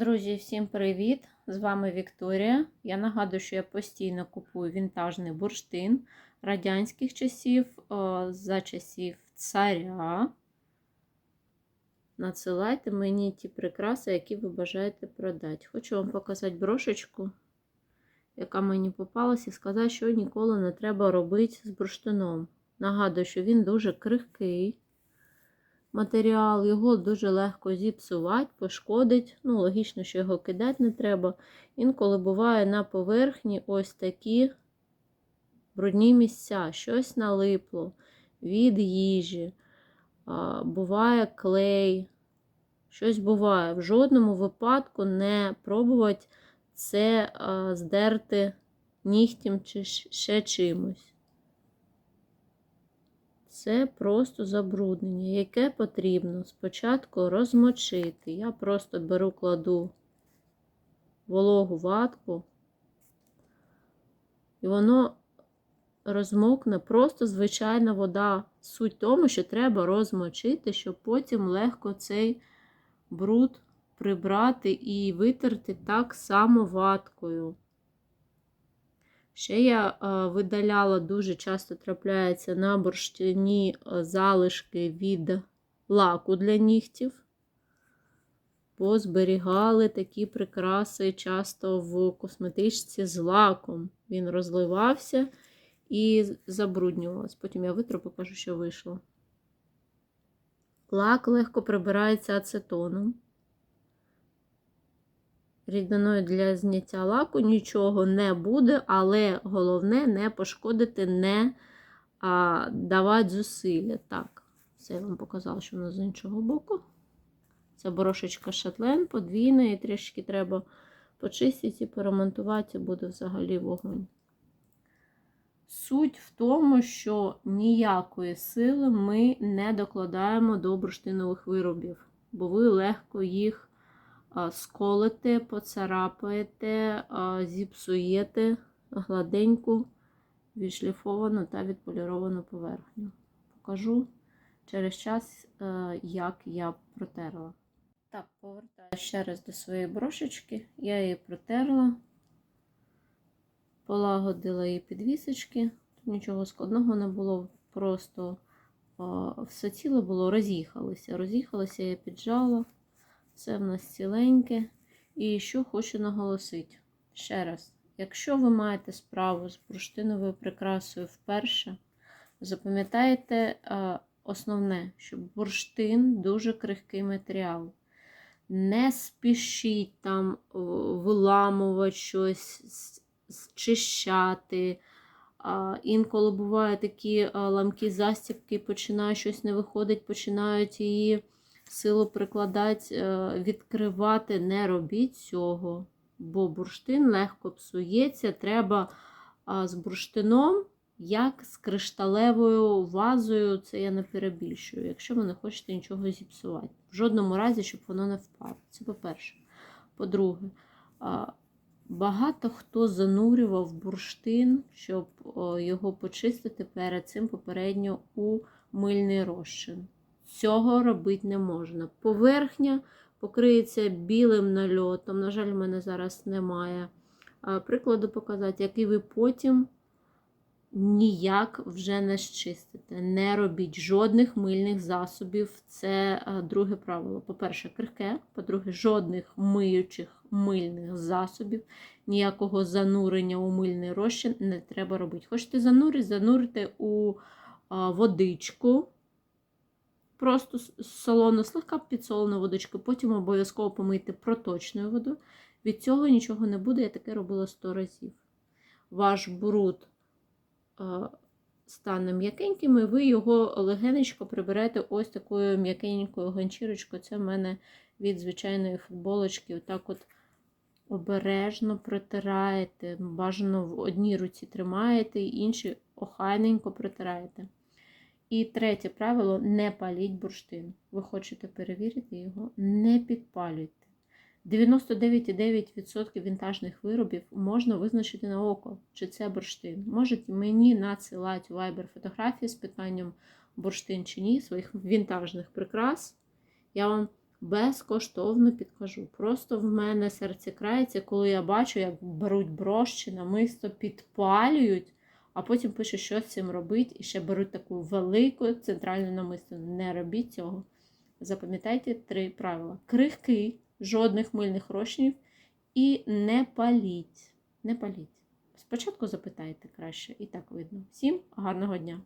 Друзі, всім привіт! З вами Вікторія. Я нагадую, що я постійно купую вінтажний бурштин радянських часів, за часів царя. Надсилайте мені ті прикраси, які ви бажаєте продати. Хочу вам показати брошечку, яка мені попалася, і сказати, що ніколи не треба робити з бурштином. Нагадую, що він дуже крихкий матеріал, його дуже легко зіпсувати, пошкодить. Ну, логічно, що його кидати не треба. Інколи буває на поверхні ось такі брудні місця, щось налипло від їжі, буває клей, щось буває. В жодному випадку не пробувати це здерти нігтем чи ще чимось. Це просто забруднення, яке потрібно спочатку розмочити. Я просто беру, кладу вологу ватку, і воно розмокне просто звичайна вода. Суть в тому, що треба розмочити, щоб потім легко цей бруд прибрати і витерти так само ваткою. Ще я видаляла дуже часто трапляється на бурштині залишки від лаку для нігтів, бо зберігали такі прикраси часто в косметичці з лаком. Він розливався і забруднювався. Потім я витру, покажу, що вийшло. Лак легко прибирається ацетоном рідиною для зняття лаку нічого не буде, але головне не пошкодити, не а, давати зусилля. Так, це я вам показала, що воно з іншого боку. Це борошечка шатлен, подвійна, і трішки треба почистити і поремонтувати, буде взагалі вогонь. Суть в тому, що ніякої сили ми не докладаємо до бурштинових виробів, бо ви легко їх сколите, поцарапаєте, зіпсуєте гладеньку, відшліфовану та відполіровану поверхню. Покажу через час, е, як я протерла. Так, повертаю ще раз до своєї брошечки. Я її протерла, полагодила її підвісочки. Тут нічого складного не було, просто все тіло було роз'їхалося. Роз'їхалося, я піджала. Це в нас ціленьке. І що хочу наголосити. Ще раз, якщо ви маєте справу з бурштиновою прикрасою вперше, запам'ятайте основне, що бурштин дуже крихкий матеріал. Не спішіть там виламувати щось, зчищати. Інколи бувають такі ламкі застібки, починає щось не виходить, починають її силу прикладати, е, відкривати, не робіть цього, бо бурштин легко псується. Треба з бурштином, як з кришталевою вазою, це я не перебільшую, якщо ви не хочете нічого зіпсувати. В жодному разі, щоб воно не впало. Це по-перше. По-друге, багато хто занурював бурштин, щоб його почистити перед цим попередньо у мильний розчин. Цього робити не можна. Поверхня покриється білим нальотом. На жаль, в мене зараз немає прикладу показати, який ви потім ніяк вже не щистите. Не робіть жодних мильних засобів. Це друге правило. По-перше, крихке, по-друге, жодних миючих мильних засобів, ніякого занурення у мильний розчин не треба робити. Хочете занурити, занурите у водичку. Просто солоно, слегка підсолену водичку, потім обов'язково помийте проточною водою. Від цього нічого не буде, я таке робила 100 разів. Ваш бруд е, стане м'якеньким, і ви його легенечко приберете ось такою м'якенькою ганчірочкою. Це в мене від звичайної футболочки. Отак от обережно протираєте. Бажано в одній руці тримаєте, і іншій охайненько протираєте. І третє правило не паліть бурштин. Ви хочете перевірити його, не підпалюйте. 99,9% вінтажних виробів можна визначити на око, чи це бурштин. Можете мені надсилати Viber фотографії з питанням бурштин чи ні, своїх вінтажних прикрас. Я вам безкоштовно підкажу. Просто в мене серце крається, коли я бачу, як беруть брош чи намисто, підпалюють, а потім пишуть, що з цим робити, і ще беруть таку велику центральну намисто. Не робіть цього. Запам'ятайте три правила: крихки, жодних мильних розчинів і не паліть. Не паліть. Спочатку запитайте краще, і так видно. Всім гарного дня!